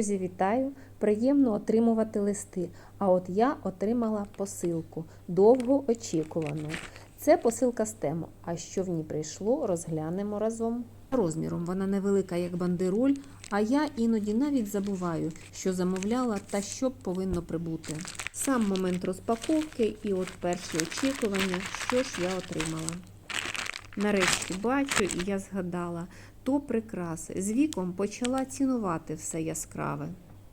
Друзі, вітаю! Приємно отримувати листи. А от я отримала посилку довго очікувану. Це посилка з тему. А що в ній прийшло, розглянемо разом. Розміром вона невелика, як бандероль, а я іноді навіть забуваю, що замовляла та що повинно прибути. Сам момент розпаковки і от перші очікування, що ж я отримала. Нарешті бачу, і я згадала, то прикраси. З віком почала цінувати все яскраве.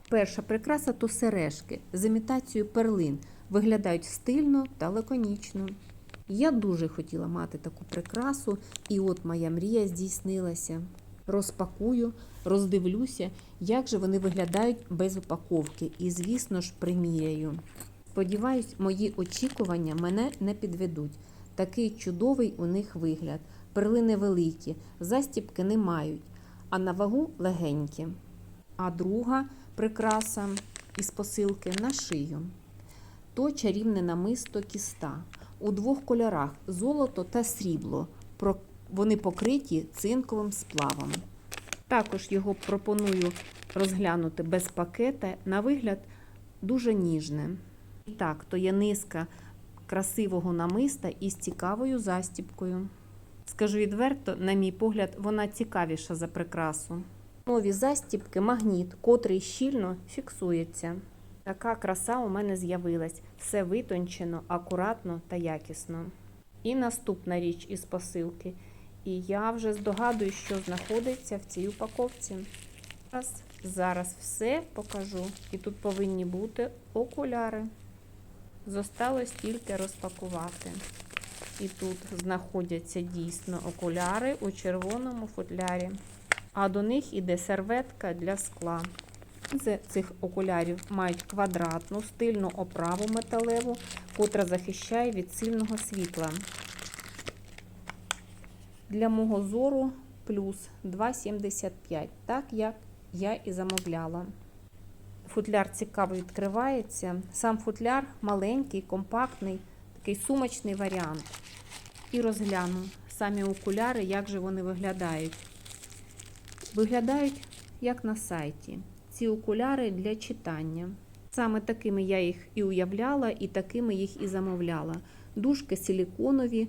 Перша прикраса то сережки з імітацією перлин. Виглядають стильно та лаконічно. Я дуже хотіла мати таку прикрасу, і от моя мрія здійснилася. Розпакую, роздивлюся, як же вони виглядають без упаковки, і, звісно ж, приміряю. Сподіваюсь, мої очікування мене не підведуть. Такий чудовий у них вигляд. Перлини великі, застібки не мають, а на вагу легенькі. А друга прикраса із посилки на шию. То чарівне намисто кіста у двох кольорах золото та срібло. Вони покриті цинковим сплавом. Також його пропоную розглянути без пакета. На вигляд дуже ніжне. І так, то є низка красивого намиста із цікавою застібкою. Скажу відверто, на мій погляд, вона цікавіша за прикрасу. Нові застібки магніт, котрий щільно фіксується. Така краса у мене з'явилась. Все витончено, акуратно та якісно. І наступна річ із посилки. І я вже здогадую, що знаходиться в цій упаковці. Зараз, зараз все покажу. І тут повинні бути окуляри. Зосталось тільки розпакувати. І тут знаходяться дійсно окуляри у червоному футлярі. А до них іде серветка для скла. З цих окулярів мають квадратну стильну оправу металеву, котра захищає від сильного світла. Для мого зору плюс 2,75, так як я і замовляла. Футляр цікаво відкривається. Сам футляр маленький, компактний, такий сумочний варіант. І розгляну самі окуляри, як же вони виглядають. Виглядають як на сайті. Ці окуляри для читання. Саме такими я їх і уявляла, і такими їх і замовляла. Дужки силіконові,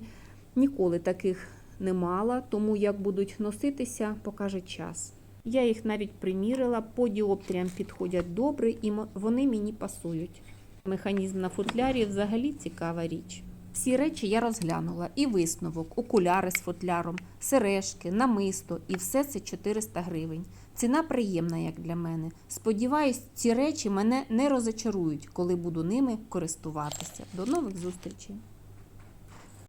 ніколи таких не мала, тому як будуть носитися, покаже час. Я їх навіть примірила, по діоптріям підходять добре і вони мені пасують. Механізм на футлярі взагалі цікава річ. Всі речі я розглянула: і висновок, окуляри з футляром, сережки, намисто, і все це 400 гривень. Ціна приємна, як для мене. Сподіваюсь, ці речі мене не розочарують, коли буду ними користуватися. До нових зустрічей!